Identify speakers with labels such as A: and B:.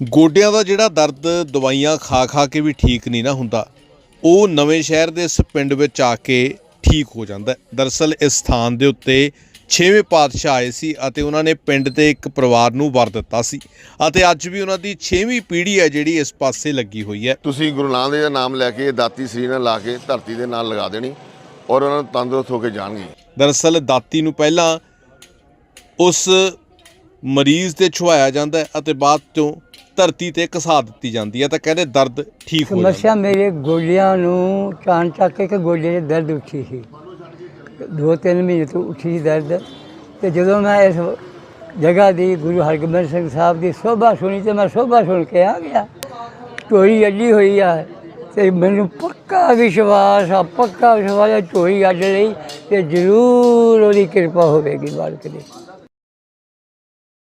A: ਗੋਡਿਆਂ ਦਾ ਜਿਹੜਾ ਦਰਦ ਦਵਾਈਆਂ ਖਾ ਖਾ ਕੇ ਵੀ ਠੀਕ ਨਹੀਂ ਨਾ ਹੁੰਦਾ ਉਹ ਨਵੇਂ ਸ਼ਹਿਰ ਦੇ ਇਸ ਪਿੰਡ ਵਿੱਚ ਆ ਕੇ ਠੀਕ ਹੋ ਜਾਂਦਾ ਹੈ। ਦਰਅਸਲ ਇਸ ਸਥਾਨ ਦੇ ਉੱਤੇ ਛੇਵੇਂ ਪਾਤਸ਼ਾਹ ਆਏ ਸੀ ਅਤੇ ਉਹਨਾਂ ਨੇ ਪਿੰਡ ਦੇ ਇੱਕ ਪਰਿਵਾਰ ਨੂੰ ਵਰ ਦਿੱਤਾ ਸੀ ਅਤੇ ਅੱਜ ਵੀ ਉਹਨਾਂ ਦੀ ਛੇਵੀਂ ਪੀੜ੍ਹੀ ਹੈ ਜਿਹੜੀ ਇਸ ਪਾਸੇ ਲੱਗੀ ਹੋਈ ਹੈ
B: ਤੁਸੀਂ ਗੁਰੂ ਨਾਨਕ ਦੇਵ ਦਾ ਨਾਮ ਲੈ ਕੇ ਦਾਤੀ ਸਰੀਰ ਨਾਲ ਲਾ ਕੇ ਧਰਤੀ ਦੇ ਨਾਲ ਲਗਾ ਦੇਣੀ ਔਰ ਉਹਨਾਂ ਨੂੰ ਤੰਦਰੁਸਤ ਹੋ ਕੇ ਜਾਣਗੇ
A: ਦਰਅਸਲ ਦਾਤੀ ਨੂੰ ਪਹਿਲਾਂ ਉਸ ਮਰੀਜ਼ ਤੇ ਛੁਆਇਆ ਜਾਂਦਾ ਹੈ ਅਤੇ ਬਾਅਦ ਤੋਂ ਧਰਤੀ ਤੇ ਘਸਾ ਦਿੱਤੀ ਜਾਂਦੀ ਹੈ ਤਾਂ ਕਹਿੰਦੇ ਦਰਦ ਠੀਕ ਹੋ ਜਾਂਦਾ।
C: ਸਮੱਸਿਆ ਮੇਰੇ ਗੋਡਿਆਂ ਨੂੰ ਚਾਣ ਚੱਕ ਕੇ ਗੋਡੇ ਦੇ ਦਰਦ ਉੱਠੀ ਸੀ। ਦੋ ਤਿੰਨ ਮਹੀਨੇ ਤੋਂ ਉੱਠੀ ਸੀ ਦਰਦ ਤੇ ਜਦੋਂ ਮੈਂ ਇਸ ਜਗ੍ਹਾ ਦੀ ਗੁਰੂ ਹਰਗੋਬਿੰਦ ਸਿੰਘ ਸਾਹਿਬ ਦੀ ਸੋਭਾ ਸੁਣੀ ਤੇ ਮੈਂ ਸੋਭਾ ਸੁਣ ਕੇ ਆ ਗਿਆ। ਟੋਈ ਅੱਡੀ ਹੋਈ ਆ ਤੇ ਮੈਨੂੰ ਪੱਕਾ ਵਿਸ਼ਵਾਸ ਆ, ਪੱਕਾ ਵਿਸ਼ਵਾਸ ਆ ਟੋਈ ਅੱਡ ਲਈ ਤੇ ਜ਼ਰੂਰ ਉਹਦੀ ਕਿਰਪਾ ਹੋਵੇਗੀ ਮਾਲਕ ਦੀ।